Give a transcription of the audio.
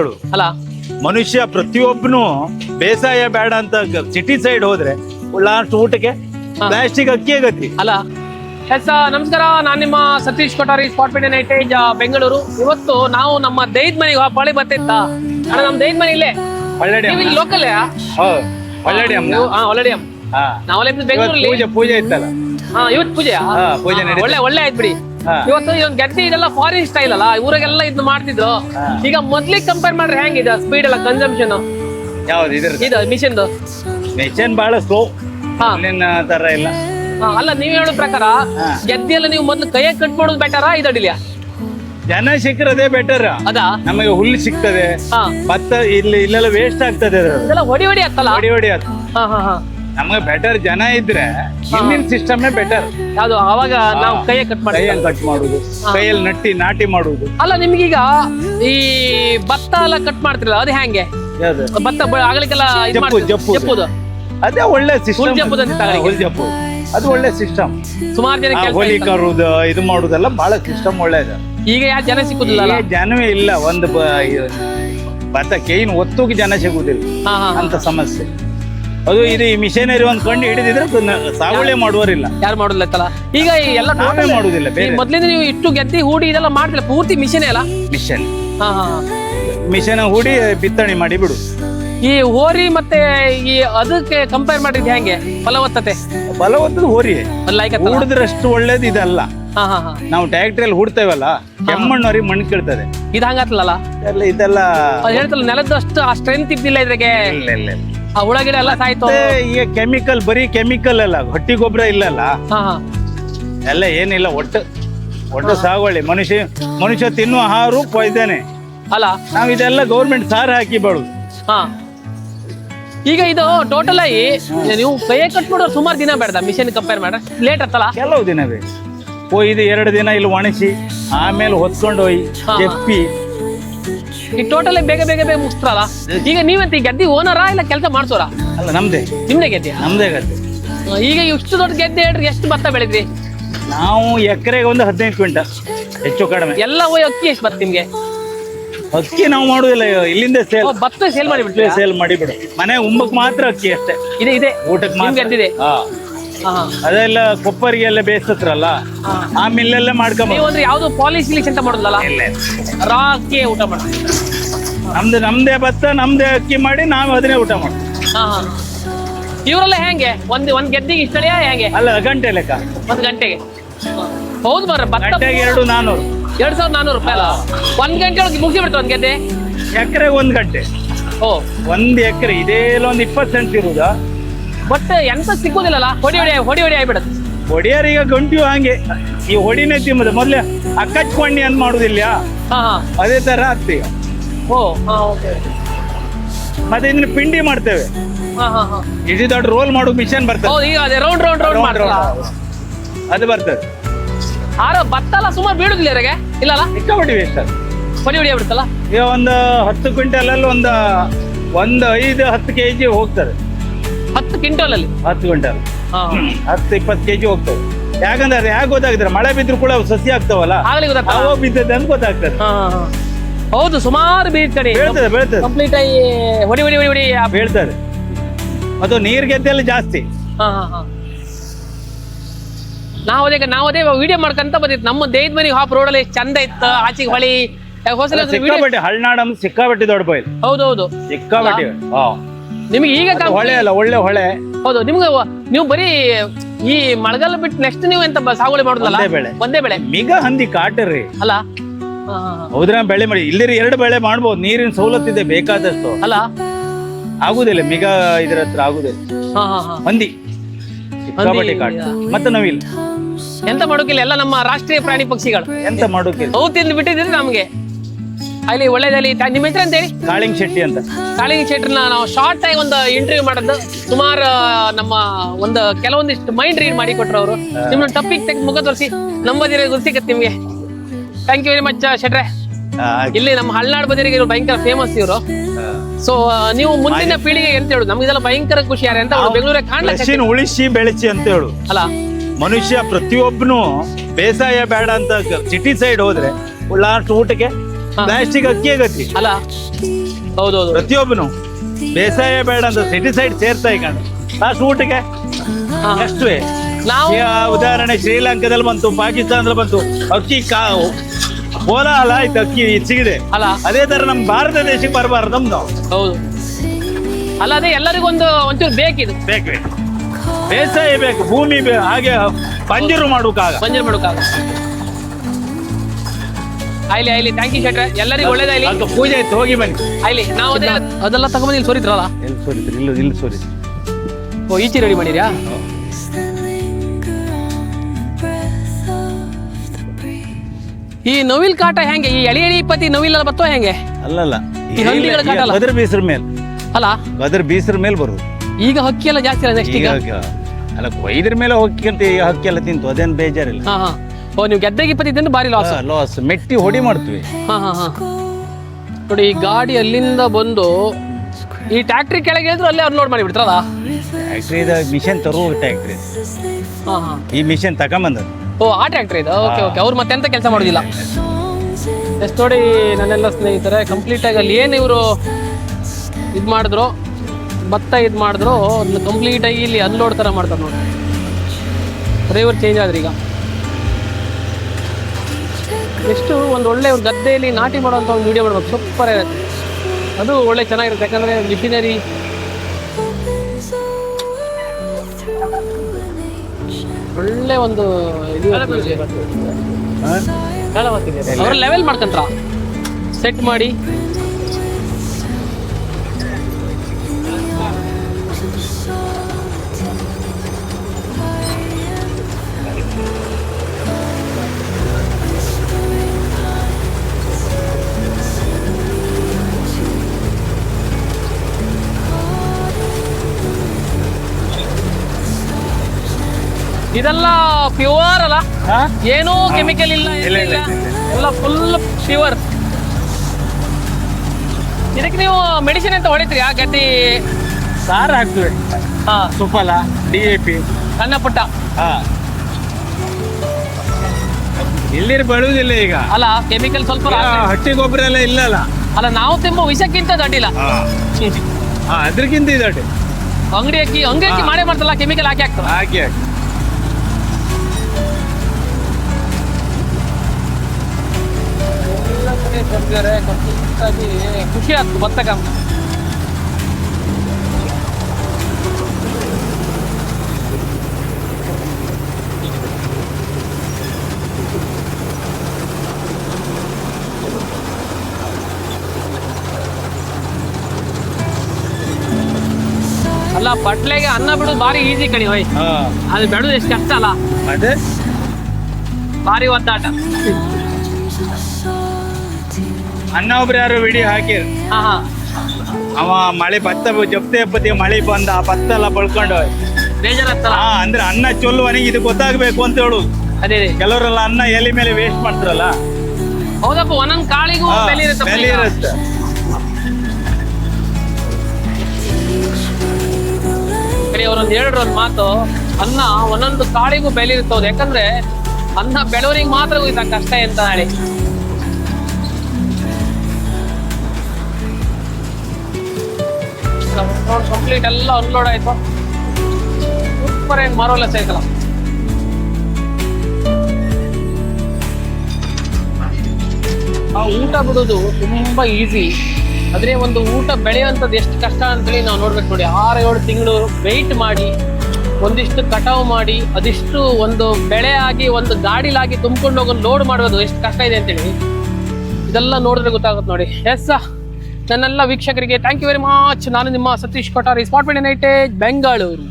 ಹೇಳು. ಅಲ್ಲ. ಮನುಷ್ಯ ಪ್ರತಿಯೊಬ್ಬನು ಬೇಸಾಯ ಬೇಡ ಅಂತ ಸಿಟಿ ಸೈಡ್ ಹೋದ್ರೆ ಲಾಸ್ಟ್ ಊಟಕ್ಕೆ ಪ್ಲಾಸ್ಟಿಕ್ ಅಕ್ಕಿ ಗತಿ ಅಲ್ಲ. ಎಸ್ ನಮಸ್ಕಾರ ನಾನು ನಿಮ್ಮ ಸತೀಶ್ ಕೊಠಾರಿ ಸ್ಪಾಟ್ ಮೀಡಿಯಾ ನೈಟೇಜ್ ಬೆಂಗಳೂರು. ಇವತ್ತು ನಾವು ನಮ್ಮ ದೈದ್ ಮನೆಗೆ ಪಾಳಿ ಬರ್ತಿತ್ತ ಅಣ್ಣ ನಮ್ಮ ದೈದ್ ಮನೆ ಇಲ್ಲೇ? ಇಲ್ಲಿ ಲೋಕಲ್ ಹೌದು. ಒಳ್ಳೆಡಿ ಅಮ್ಮ. ಹಾ ಒಳ್ಳೆಡಿ ಹಾ. ನಾವು ಅಲ್ಲೇ ಬೆಂಗಳೂರಲ್ಲಿ. ಪೂಜೆ ಪೂಜೆ ಇತ್ತಲ್ಲ? ಹಾ ಇವತ್ತು ಪೂಜೆ ಒಳ್ಳೆ ಒಳ್ಳೆ ಆಯ್ತು ಬಿಡಿ. ಇವತ್ತು ಇದೊಂದು ಗದ್ದೆ ಇದೆಲ್ಲ ಫಾರಿನ್ ಸ್ಟೈಲ್ ಅಲ್ಲ ಊರಾಗೆಲ್ಲ ಇದ್ ಮಾಡ್ತಿದ್ರು. ಈಗ ಮೊದ್ಲಿಗೆ ಕಂಪೇರ್ ಮಾಡ್ರೆ ಹೆಂಗಿದೆ? ಸ್ಪೀಡ್ ಎಲ್ಲ ಕನ್ಸಂಪ್ಷನ್ ಯಾವ್ದು ಇದ್ರ ಇದು ಮಿಷನ್ದು ಮಿಷನ್ ಬಹಳ ಸ್ಲೋ ತರ ಇಲ್ಲ. ಅಲ್ಲ ನೀವ್ ಹೇಳೋ ಪ್ರಕಾರ. ಎಲ್ಲ ನೀವು ಮೊದ್ಲು ಕೈಯಾಗ ಕಟ್ ಮಾಡೋದು ಬೆಟರಾ ಇದು ಅಡಿಲಿಯಾ ಜನ ಸಿಕ್ಕರದೇ ಬೆಟರ್ ಅದಾ? ನಮಗೆ ಹುಲ್ಲು ಸಿಗ್ತದೆ ಹಾ. ಭತ್ತ ಇಲ್ಲಿ ಇಲ್ಲೆಲ್ಲ ವೇಸ್ಟ್ ಆಗ್ತದೆ ಹೊಡಿ ಹೊಡಿ ಆಗ್ತಲ್ಲ? ಹೊಡಿ ಹೊಡಿ ಆಯ್ತು ಹಾ ಹಾ ಹಾ. ನಮಗೆ ಬೆಟರ್ ಜನ ಇದ್ರೆ ಹಿಂದಿನ ಸಿಸ್ಟಮ್ ಬೆಟರ್ ಯಾವ್ದು ಅವಾಗ ನಾವು ಕೈಯ ಕಟ್ ಮಾಡಿ ಕೈಯಲ್ಲಿ ಕಟ್ ಮಾಡುದು. ಕೈಯಲ್ಲಿ ನಟ್ಟಿ ನಾಟಿ ಮಾಡುದು. ಅಲ್ಲ ನಿಮ್ಗೀಗ ಈ ಭತ್ತ ಎಲ್ಲ ಕಟ್ ಮಾಡ್ತಿರಲ್ಲ ಅದು ಹೆಂಗೆ ಭತ್ತ ಬ- ಆಗ್ಲಿಕ್ಕೆಲ್ಲ ಇದು ಜಪ್ಪು? ಜಪ್ಪು. ಜಪ್ಪುದು. ಅದೇ ಒಳ್ಳೆ ಸಿಸ್ಟಮ್ ಹುಲ್ ಜಪ್ಪುದು ಅಂತ ಅದು ಒಳ್ಳೆ ಸಿಸ್ಟಮ್ ಸುಮಾರು ಜನ ಹೋಲಿ. ಕರುದು ಇದು ಮಾಡುದೆಲ್ಲ ಬಹಳ ಸಿಸ್ಟಮ್ ಒಳ್ಳೇದು. ಈಗ ಯಾರು ಜನ ಸಿಕ್ಕುದಿಲ್ಲ ಈಗ ಜನವೇ ಇಲ್ಲ ಒಂದು ಬ- ಭತ್ತ ಕೈನ್ ಒತ್ತುಗೆ ಜನ ಸಿಗುದಿಲ್ಲ. ಹಾ ಹಾ. ಅಂತ ಸಮಸ್ಯೆ. ಅದು ಇದು ಈ ಮಿಷನರಿ ಒಂದು ಕಂಡು ಹಿಡಿದಿದ್ರೆ ಅದನ್ನ ಸಾಗುವಳಿ ಮಾಡುವರಿಲ್ಲ. ಯಾರು ಮಾಡೋದಿಲ್ಲ ಈಗ ಈ ಎಲ್ಲ ನಾವೇ ಮಾಡುದಿಲ್ಲ ಬೇರೆ. ಮೊದ್ಲಿಂದ ನೀವು ಇಷ್ಟು ಗೆದ್ದಿ ಹೂಡಿ ಇದೆಲ್ಲ ಮಾಡ್ತಿಲ್ಲ ಪೂರ್ತಿ ಮಿಷನ್ ಅಲ್ಲ? ಮಿಷನ್ ಹಾ ಹಾ. ಮಿಷನ್ ಹೂಡಿ ಬಿತ್ತನೆ ಮಾಡಿ ಬಿಡು. ಈ ಹೋರಿ ಮತ್ತೆ ಈ ಅದಕ್ಕೆ ಕಂಪೇರ್ ಮಾಡಿದ್ ಹೆಂಗೆ? ಫಲವತ್ತತೆ? ಫಲವತ್ತದ ಹೋರಿ. ಹೂಡಿದ್ರಷ್ಟು ಒಳ್ಳೇದು ಇದಲ್ಲ. ಹಾ ಹಾ ಹಾ. ನಾವು ಟ್ಯಾಕ್ಟ್ರಿಯಲ್ಲಿ ಹೂಡ್ತೇವಲ್ಲ ಕೆಮ್ಮಣ್ಣವರಿಗೆ ಮಣ್ಣು ಕೇಳ್ತದೆ. ಇದು ಹಂಗತ್ತಲ್ಲ ಎಲ್ಲ ಇದೆಲ್ಲ ಹೇಳ್ತಲ್ಲ ನೆಲದಷ್ಟು ಆ ಸ್ಟ್ರೆಂತ್ ಇದ್ದಿಲ್ಲ ಇದ್ರಿಗೆ. ಇಲ್ಲ ಇಲ್ಲ. ಹುಳ ಗಿಡ ಎಲ್ಲ ಸಾಯ್ತು. ಈಗ ಕೆಮಿಕಲ್ ಬರೀ ಕೆಮಿಕಲ್ ಅಲ್ಲ ಹೊಟ್ಟಿ ಗೊಬ್ಬರ ಇಲ್ಲಲ್ಲ? ಹಾ ಹಾ. ಎಲ್ಲ ಏನಿಲ್ಲ ಒಟ್ಟು ಒಟ್ಟು ಸಾಗೊಳ್ಳಿ. ಮನುಷ್ಯ ಮನುಷ್ಯ ತಿನ್ನುವ ಆಹಾರ ಕೊಯ್ದೇನೆ ಅಲ್ಲ. ನಾವು ಇದೆಲ್ಲ ಗೌರ್ಮೆಂಟ್ ಸಾರ ಹಾಕಿ ಬಾಳು ಹಾ. ಈಗ ಇದು ಟೋಟಲ್ ಆಗಿ ನೀವು ಕೈ ಕಟ್ ಸುಮಾರು ದಿನ ಬೇಡ ಮಿಷನ್ ಕಂಪೇರ್ ಮಾಡ್ರೆ? ಲೇಟ್ ಆತಲ್ಲ ಕೆಲವು ದಿನವೇ. ಇದು ಎರಡು ದಿನ ಇಲ್ಲಿ ಒಣಸಿ ಆಮೇಲೆ ಹೊತ್ಕೊಂಡು ಹೋಗಿ ಹಾ. ಈಗ ಟೋಟಲ್ ಬೇಗ ಬೇಗ ಬೇಗ ಮುಗಿಸ್ತಾರಲ್ಲ? ಈಗ ನೀವಂತ ಈ ಗದ್ದೆ ಓನರಾ ಇಲ್ಲ ಕೆಲಸ ಮಾಡ್ಸೋರಾ? ಅಲ್ಲ ನಮ್ದೇ. ನಿಮ್ದೇ ಗದ್ದೆ ನಮ್ದೇ ಗದ್ದೆ. ಈಗ ಇಷ್ಟು ದೊಡ್ಡ ಗೆದ್ದೆ ಹೇಳ್ರಿ ಎಷ್ಟು ಭತ್ತ ಬೆಳೆದ್ರಿ? ನಾವು ಎಕರೆಗೆ ಒಂದು ಹದಿನೈದು ಕ್ವಿಂಟಲ್ ಹೆಚ್ಚು ಕಡಿಮೆ. ಎಲ್ಲ ಹೋಗಿ ಅಕ್ಕಿ ಎಷ್ಟು ಬತ್ತ ನಿಮ್ಗೆ? ಅಕ್ಕಿ ನಾವು ಮಾಡುದಿಲ್ಲ ಇಲ್ಲಿಂದ ಸೇಲ್ ಭತ್ತ ಸೇಲ್ ಮಾಡಿಬಿಟ್ರಿ? ಸೇಲ್ ಮಾಡಿಬಿಡು. ಮನೆ ಉಂಬಕ್ ಮಾತ್ರ ಅಕ್ಕಿ ಅಷ್ಟೇ. ಇದೆ ಇದೆ. ಊಟಕ್ಕೆ ಮಾತ್ರ. ಹಾ. ಅದೆಲ್ಲ ಕೊಪ್ಪರಿಗೆ ಎಲ್ಲ ಬೇಸತ್ರಲ್ಲ ಆ ಮಿಲ್ಲೆಲ್ಲ ಮಾಡ್ಕೊಂಬ ನೀವು ಅಂದ್ರೆ ಯಾವ್ದು ಪಾಲಿಶ್ ಗಿಲಿಶ್ ಅಂತ ಮಾಡೋದಲ್ಲ? ರಾ ಅಕ್ಕಿ ಊಟ ಮಾಡ್ತೀವಿ ನಮ್ದು ನಮ್ದೇ ಭತ್ತ ನಮ್ದೇ ಅಕ್ಕಿ ಮಾಡಿ ನಾವು ಅದನ್ನೇ ಊಟ ಮಾಡ್ತೀವಿ ಹಾ ಹಾ. ಇವರೆಲ್ಲ ಹೆಂಗೆ? ಒಂದ್ ಒಂದ್ ಗೆದ್ದಿಗೆ ಇಷ್ಟರಿಯಾ ಹೆಂಗೆ? ಅಲ್ಲ ಗಂಟೆ ಲೆಕ್ಕ. ಒಂದ್ ಗಂಟೆಗೆ. ಹೌದು ಬರ್ರ ಭತ್ತ ಗಂಟೆಗೆ ಎರಡು ನಾನೂರು. ಎರಡ್ ಸಾವಿರದ ನಾನೂರು ರೂಪಾಯಿ ಅಲ್ಲ? ಒಂದ್ ಗಂಟೆ ಒಳಗೆ ಮುಗಿಸಿ ಬಿಡ್ತು ಒಂದ್ ಗೆದ್ದೆ? ಎಕರೆಗೆ ಒಂದು ಗಂಟೆ. ಓ. ಒಂದು ಎಕರೆ ಇದೇ ಒಂದು ಇಪ್ಪತ್ತು ಸೆಂಟ್ ಇರುವುದಾ ಬಟ್ ಎಂತ ಸಿಕ್ಕುದಿಲ್ಲಲ್ಲ ಹೊಡಿ ಹೊಡಿ ಹೊಡಿ ಹೊಡಿ ಹೊಡಿಯಾರ ಈಗ ಗಂಟಿಯು ಹಂಗೆ. ಈ ಹೊಡಿನೇ ತಿಮ್ಮದ ಮೊದ್ಲೇ ಅಕ್ಕಚ್ಕೊಂಡಿ ಅಂತ ಮಾಡುದಿಲ್ಲ. ಅದೇ ತರ ಆಗ್ತೀಗ ಓ ಹಾ ಓಕೆ ಮತ್ತೆ ಇದನ್ನ ಪಿಂಡಿ ಮಾಡ್ತೇವೆ. ಹಾ ಹಾ ಹಾ. ಇಡೀ ದೊಡ್ಡ ರೋಲ್ ಮಾಡೋ ಮಿಷನ್ ಬರ್ತದೆ. ಹೌದು ಈಗ ಅದೇ ರೌಂಡ್ ರೌಂಡ್ ರೌಂಡ್ ಮಾಡ್ರಲ್ಲ ಅದು ಬರ್ತದೆ. ಆರ ಬತ್ತಲ್ಲ ಸುಮಾರು ಬೀಳುದಿಲ್ಲ ಇರಗೆ ಇಲ್ಲಲ್ಲ? ಸಿಕ್ಕಾಪಟ್ಟಿ ವೇಸ್ಟ್ ಅದು ಹೊಡಿ ಹೊಡಿ ಆಗ್ಬಿಡುತ್ತಲ್ಲ? ಈಗ ಒಂದು ಹತ್ತು ಕ್ವಿಂಟಲ್ ಅಲ್ಲಿ ಒಂದು ಒಂದು ಐದು ಹತ್ತು ಕೆ ಜಿ ಹೋಗ್ತದೆ. ಹತ್ತು ಕ್ವಿಂಟಲ್ ಅಲ್ಲಿ ಹತ್ತು ಕ್ವಿಂಟಲ್. ಹಾ ಹತ್ತು ಇಪ್ಪತ್ತು ಕೆಜಿ ಹೋಗ್ತವೆ. ಯಾಕಂದ್ರೆ ಯಾಕೆ ಗೊತ್ತಾಗಿದ್ರೆ ಗೊತ್ತಾಗ್ತದೆ ಮಳೆ ಬಿದ್ರು ಕೂಡ ಅವು ಸಸಿ ಆಗ್ತಾವಲ್ಲ? ಆಗ್ಲಿ ಗೊತ್ತಾಗ್ತದ. ಅವು ಬಿದ್ದದೆ ಅಂತ ಗೊತ್ತಾಗ್ತದೆ. ಹೌದು ಸುಮಾರು ಬೀಳ್ತಡೆ ಬೀಳ್ತದೆ ಬೀಳ್ತದೆ. ಕಂಪ್ಲೀಟ್ ಆಗಿ ಹೊಡಿ ಹೊಡಿ ಹೊಡಿ ಹೊಡಿ ಬೀಳ್ತದೆ. ಅದು ನೀರ್ ಗೆದ್ದೆಲ್ಲ ಜಾಸ್ತಿ. ಹಾ ಹಾ ಹಾ. ನಾವು ಅದೇ ನಾವು ಅದೇ ವಿಡಿಯೋ ಮಾಡ್ಕೊಂತ ಬಂದಿತ್ತು ನಮ್ಮ ದೇದ್ ಮನೆಗೆ ಹಾಪ್ ರೋಡ್ ಅಲ್ಲಿ ಚಂದ ಇತ್ತು ಆಚೆಗೆ ಹೊಳಿ ಹೊಸ ಸಿಕ್ಕಾಪಟ್ಟಿ ಹಳ್ನಾಡ ಸಿಕ್ಕಾಪಟ್ಟೆ ಸಿಕ್ಕಾಪಟ್ಟಿ ದೊಡ್ಡ ಬೈಲ್ ಹೌದೌದು. ಸಿಕ್ಕಾಪಟ್ಟೆ ಹಾ. ನಿಮಗೆ ಈಗ ಹೊಳೆ ಅಲ್ಲ ಒಳ್ಳೆ ಹೊಳೆ. ಹೌದು ನಿಮ್ಗೆ ವ- ನೀವು ಬರೀ ಈ ಮಳೆಗಾಲ ಬಿಟ್ಟು ನೆಕ್ಸ್ಟ್ ನೀವು ಎಂತ ಬ- ಸಾಗುವಳಿ ಮಾಡುದಲ್ಲ? ಒಂದೇ ಬೆಳೆ. ಒಂದೇ ಬೆಳೆ. ಮಿಗ ಹಂದಿ ಕಾಟರಿ. ಅಲ್ಲ? ಹಾ, ಹಾ, ಹಾ. ಹೌದ್ರ ಬೆಳೆ ಮಾಡಿ. ಇಲ್ಲಿ ಎರಡು ಬೆಳೆ ಮಾಡ್ಬೋದು. ನೀರಿನ ಸವಲತ್ತಿದೆ ಬೇಕಾದಷ್ಟು. ಅಲ್ಲ? ಆಗುದಿಲ್ಲ ಮಿಗ ಇದ್ರ ಹತ್ರ ಆಗುದಿಲ್ಲ. ಹಾ ಹಾ ಹಾ. ಹಂದಿ. ಸಿಕ್ಕಾಪಟ್ಟಿ ಕಾಟ ಮತ್ತೆ ನಾವಿಲ್ಲ. ಎಂತ ಮಾಡೋಕಿಲ್ಲ ಎಲ್ಲ ನಮ್ಮ ರಾಷ್ಟ್ರೀಯ ಪ್ರಾಣಿ ಪಕ್ಷಿಗಳು. ಎಂತ ಮಾಡೋಕಿಲ್ಲ. ಅವು ತಿಂದು ಬಿಟ್ಟಿದ್ರೆ ನಮ್ಗೆ. ಅಲ್ಲಿ ಒಳ್ಳೇದಲ್ಲಿ ನಿಮ್ಮ ಹೆಸರು ಅಂತ ಹೇಳಿ ಕಾಳಿಂಗ್ ಶೆಟ್ಟಿ ಅಂತ. ಕಾಳಿಂಗ್ ಶೆಟ್ಟಿ ನಾವು ಶಾರ್ಟ್ ಆಗಿ ಒಂದು ಇಂಟರ್ವ್ಯೂ ಮಾಡೋದು ಸುಮಾರು ನಮ್ಮ ಒಂದು ಕೆಲವೊಂದಿಷ್ಟು ಮೈಂಡ್ ರೀಡ್ ಮಾಡಿ ಕೊಟ್ರು ಅವರು ನಿಮ್ಮ ಟಪಿಕ್ ತೆಗೆದು ಮುಖ ತೋರಿಸಿ ನಂಬದಿರ ಸಿಗತ್ತೆ ನಿಮಗೆ. ಥ್ಯಾಂಕ್ ಯು ವೆರಿ ಮಚ್ ಶೆಟ್ರೆ. ಇಲ್ಲಿ ನಮ್ಮ ಹಳ್ನಾಡ್ ಬದಿರಿಗೆ ಇವರು ಭಯಂಕರ ಫೇಮಸ್ ಇವರು. ಸೊ ನೀವು ಮುಂದಿನ ಪೀಳಿಗೆ ಎಂತ ಹೇಳುದು ನಮ್ಗೆ ಇದೆಲ್ಲ ಭಯಂಕರ ಖುಷಿ ಯಾರು ಅಂತ ಬೆಂಗಳೂರಿಗೆ ಕಾಣ್ಲಿಕ್ಕೆ ಉಳಿಸಿ ಬೆಳೆಸಿ ಅಂತ ಹೇಳು. ಅಲ್ಲ. ಮನುಷ್ಯ ಪ್ರತಿಯೊಬ್ಬನು ಬೇಸಾಯ ಬೇಡ ಅಂತ ಸಿಟಿ ಸೈಡ್ ಹೋದ್ರೆ ಲಾಸ್ಟ್ ಊಟಕ್ಕೆ ಪ್ಲಾಸ್ಟಿಕ್ ಅಕ್ಕಿ ಗತಿ. ಅಲ್ಲ ಹೌದೌದು. ಪ್ರತಿಯೊಬ್ಬನು. ಬೇಸಾಯ ಬೇಡ ಅಂತ ಸಿಟಿ ಸೈಡ್ ಸೇರ್ತಾ ಈಗ. ಲಾಸ್ಟ್ ಊಟಕ್ಕೆ. ಅಷ್ಟೇ ನಾವು ಉದಾಹರಣೆ ಶ್ರೀಲಂಕಾದಲ್ಲಿ ಬಂತು ಪಾಕಿಸ್ತಾನದಲ್ಲಿ ಬಂತು. ಅಕ್ಕಿ ಕಾ ಅಲ್ಲ ಆಯ್ತು ಅಕ್ಕಿ ಸಿಗಿದೆ. ಅಲ್ಲ. ಅದೇ ತರ ನಮ್ಮ ಭಾರತ ದೇಶಕ್ಕೆ ಬರಬಾರ್ದು ನಮ್ದು. ಹೌದು. ಅಲ್ಲ ಅದೇ ಎಲ್ಲರಿಗೊಂದು ಒಂಚೂರು ಬೇಕಿದು. ಬೇಕು ಬೇಕು. ಬೇಸಾಯ ಬೇಕು ಭೂಮಿ ಹಾಗೆ ಪಂಜರು ಮಾಡುಕಾಗ ಪಂಜರು ಮಾಡೋಕ್ಕಾಗ. ಆಯ್ಲಿ ಆಯ್ಲಿ ಥ್ಯಾಂಕ್ ಯು ಶೆಟ್ರೆ. ಎಲ್ಲರಿಗೂ ಒಳ್ಳೇದಾಯ್ಲಿ ಅದು ಪೂಜೆ ಆಯ್ತು ಹೋಗಿ ಬನ್ನಿ. ಆಯ್ಲಿ ನಾವು ಅದೇ ಅದೆಲ್ಲ ತಗೊಂಬಂದು ಇಲ್ಲಿ ಸೋರಿದ್ರಲ್ಲ? ಎಲ್ಲಿ ಸೋರಿದ್ರಿ? ಇಲ್ಲ ಇಲ್ಲಿ ಸೋರಿದ್ರಿ. ಓ ಈಚೆ ರೆಡಿ ಮಾಡಿದ್ಯಾ? ಈ ನವಿಲ್ ಕಾಟ ಹೆಂಗೆ? ಈ ಎಳಿ ಎಳಿ ಇಪ್ಪತ್ತಿ ನವಿಲ್ ಬರ್ತೋ ಹೆಂಗೆ? ಅಲ್ಲಲ್ಲ ಈ ಹಂದಿಗಳ ಕಾಟ ಅಲ್ಲ? ಗದರ್ ಬೀಸರ ಮೇಲೆ. ಅಲ್ಲ? ಅದರ ಬೀಸರ ಮೇಲೆ ಬರು ಈಗ ಹಕ್ಕಿ ಎಲ್ಲ ಜಾಸ್ತಿ ಅಲ್ಲ ನೆಕ್ಸ್ಟ್ ಈಗ ಅಲ್ಲ ಕೊಯ್ದ್ರ ಮೇಲೆ ಹೋಗ್ಕಂತ ಈಗ ಹಕ್ಕಿ ಎಲ್ಲ ತಿಂತು. ಅದೇನು ಬೇಜಾರಿಲ್ಲ. ಹಾ ಹಾ. ಓ ನೀವು ಗೆದ್ದಾಗ ಇಪ್ಪತ್ತು ಬಾರಿ ಭಾರಿ ಲಾಸ್ ಲಾಸ್ ಮೆಟ್ಟಿ ಹೊಡಿ ಮಾಡ್ತೀವಿ. ಹಾ ಹಾ ಹಾ. ನೋಡಿ ಈ ಗಾಡಿ ಅಲ್ಲಿಂದ ಬಂದು ಈ ಟ್ಯಾಕ್ಟ್ರಿ ಕೆಳಗೆ ಇಳಿದ್ರು ಅಲ್ಲೇ ಅನ್ಲೋಡ್ ಮಾಡಿ ಬಿಡ್ತಾರಲ್ಲ ಇದು ಮಿಷನ್ ತರೋ ಟ್ಯಾಕ್ಟ್ರಿ ಹಾ ಹಾ. ಈ ಮಿಷನ್ ತಗೊಂಬಂದದ್ದು. ಓ ಆ ಟ್ಯಾಕ್ಟ್ರಿ ಇದು? ಓಕೆ ಓಕೆ ಅವ್ರು ಮತ್ತೆ ಎಂತ ಕೆಲಸ ಮಾಡೋದಿಲ್ಲ. ಎಷ್ಟು ನೋಡಿ ನನ್ನೆಲ್ಲ ಸ್ನೇಹಿತರೆ ಕಂಪ್ಲೀಟ್ ಆಗಿ ಅಲ್ಲಿ ಏನು ಇವರು ಇದು ಮಾಡಿದ್ರು? ಭತ್ತ ಇದು ಮಾಡಿದ್ರು. ಅದನ್ನ ಕಂಪ್ಲೀಟ್ ಆಗಿ ಇಲ್ಲಿ ಅನ್ಲೋಡ್ ಥರ ಮಾಡ್ತಾರೆ ನೋಡಿ ಡ್ರೈವರ್ ಚೇಂಜ್ ಆದ್ರಿ ಎಷ್ಟು ಒಂದು ಒಳ್ಳೆ ಒಂದು ಗದ್ದೆಯಲ್ಲಿ ನಾಟಿ ಮಾಡುವಂಥ ಒಂದು ವಿಡಿಯೋ ಮಾಡಬೇಕು ಸೂಪರ್ ಇರುತ್ತೆ ಅದು ಒಳ್ಳೆ ಚೆನ್ನಾಗಿರುತ್ತೆ. ಯಾಕಂದರೆ ಮಿಷಿನರಿ ಒಳ್ಳೆ ಒಂದು ಇದು ಲೆವೆಲ್ ಮಾಡ್ಕೊಂಡ್ರ ಸೆಟ್ ಮಾಡಿ. ಇದೆಲ್ಲ ಪ್ಯೂರ್ ಅಲ್ಲ. ಏನೂ ಕೆಮಿಕಲ್ ಇಲ್ಲ ಎಲ್ಲ ಫುಲ್ ಪ್ಯೂರ್ ಇದಕ್ಕೆ ನೀವು ಮೆಡಿಸಿನ್ ಅಂತ ಹೊಡಿತೀರಿ? ಆ ಗತಿ ಸಾರು ಹಾಕ್ತೀವಿ. ಹಾ. ಸುಫಲ ಡಿ ಎ ಪಿ ಸಣ್ಣ ಪುಟ್ಟ. ಹಾ. ಇಲ್ಲಿ ಬೆಳುವುದಿಲ್ಲ ಈಗ. ಅಲ್ಲ ಕೆಮಿಕಲ್ ಸ್ವಲ್ಪ ಹಟ್ಟಿ ಗೊಬ್ಬರ ಎಲ್ಲ ಇಲ್ಲ ಅಲ್ಲ ನಾವು ತಿಮ್ಮ ವಿಷಕ್ಕಿಂತ ದಡ್ಡಿಲ್ಲ. ಹಾ. ಅದ್ರಕ್ಕಿಂತ ಇದಟ್ಟೆ ಅಂಗಡಿ ಅಕ್ಕಿ ಅಂಗಡಿ ಅಕ್ಕಿ ಮಾಡೇ ಮಾಡ್ತಲ್ಲ ಕೆಮಿಕಲ್ ಹಾಕಿ ಹಾಕ್ತಾರೆ ಹಾಕಿ ಹಾಕಿ. ಖುಷಿ ಆಯ್ತು ಭತ್ತಕ ಅಲ್ಲ ಬಟ್ಲೆಗೆ ಅನ್ನ ಬಿಡು ಬಾರಿ ಈಸಿ ಕಣಿ ಹೋಯ್. ಅದು ಬೆಳೆದು ಎಷ್ಟು ಕಷ್ಟ ಅಲ್ಲ. ಅದೇ? ಭಾರಿ ಒದ್ದಾಟ. ಅನ್ನ ಒಬ್ರು ಯಾರು ವಿಡಿಯೋ ಹಾಕಿರ್ ಹಾ ಹಾ. ಅವ ಮಳೆ ಭತ್ತ ಜಪ್ತೆ ಎಪ್ಪತ್ತಿಗೆ ಮಳೆ ಬಂದ ಆ ಭತ್ತ ಎಲ್ಲ ಬಳ್ಕೊಂಡು. ಬೇಜಾರಾಗ್ತಲ್ಲ? ಹಾ ಅಂದ್ರೆ ಅನ್ನ ಚೊಲ್ಲುವನಿಗೆ ಇದು ಗೊತ್ತಾಗ್ಬೇಕು ಅಂತ ಹೇಳು. ಅದೇ ಕೆಲವರೆಲ್ಲ ಅನ್ನ ಎಲೆ ಮೇಲೆ ವೇಸ್ಟ್ ಮಾಡ್ತಾರಲ್ಲ. ಹೌದಪ್ಪ ಒಂದೊಂದ್ ಕಾಳಿಗೂ ಹಾ, ಬೆಲೆ ಇರುತ್ತೆ ಬೆಲೆ ಇರುತ್ತೆ. ಕಡೆ ಅವ್ರೊಂದು ಮಾತು. ಅನ್ನ ಒಂದೊಂದು ಕಾಳಿಗೂ ಬೆಲೆ ಇರುತ್ತೆ ಹೌದು ಯಾಕಂದ್ರೆ ಅನ್ನ ಬೆಳವರಿಗೆ ಮಾತ್ರ ಕಷ್ಟ ಅಂತ ಹೇಳಿ. ಕಂಪ್ಲೀಟ್ ಎಲ್ಲ ಅನ್ಲೋಡ್ ಆಯ್ತು. ಸೂಪರ್ ಏನು ಮಾರೋಲೆಸ್ ಆಯ್ತಲ್ಲ ಆ ಊಟ ಬಿಡೋದು ತುಂಬಾ ಈಸಿ ಆದ್ರೆ ಒಂದು ಊಟ ಬೆಳೆಯುವಂಥದ್ದು ಎಷ್ಟು ಕಷ್ಟ ಅಂತೇಳಿ ನಾವು ನೋಡ್ಬೇಕು ನೋಡಿ. ಆರು ಏಳು ತಿಂಗಳು ವೆಯ್ಟ್ ಮಾಡಿ, ಒಂದಿಷ್ಟು ಕಟಾವು ಮಾಡಿ, ಅದಿಷ್ಟು ಒಂದು ಬೆಳೆ ಆಗಿ, ಒಂದು ಗಾಡಿಲಾಗಿ ತುಂಬಿಕೊಂಡು ಹೋಗೋದು ಲೋಡ್ ಮಾಡೋದು ಎಷ್ಟು ಕಷ್ಟ ಇದೆ ಅಂತೇಳಿ. ಇದೆಲ್ಲ ನೋಡಿದ್ರೆ ಗೊತ್ತಾಗುತ್ತೆ ನೋಡಿ. ಎಸ್ ನನ್ನೆಲ್ಲ ವೀಕ್ಷಕರಿಗೆ ಥ್ಯಾಂಕ್ ಯು ವೆರಿ ಮಚ್ ನಾನು ನಿಮ್ಮ ಸತೀಶ್ ಕೊಠಾರಿ ಸ್ಪಾಟ್ ನೈಟೇಜ್ ಬೆಂಗಳೂರು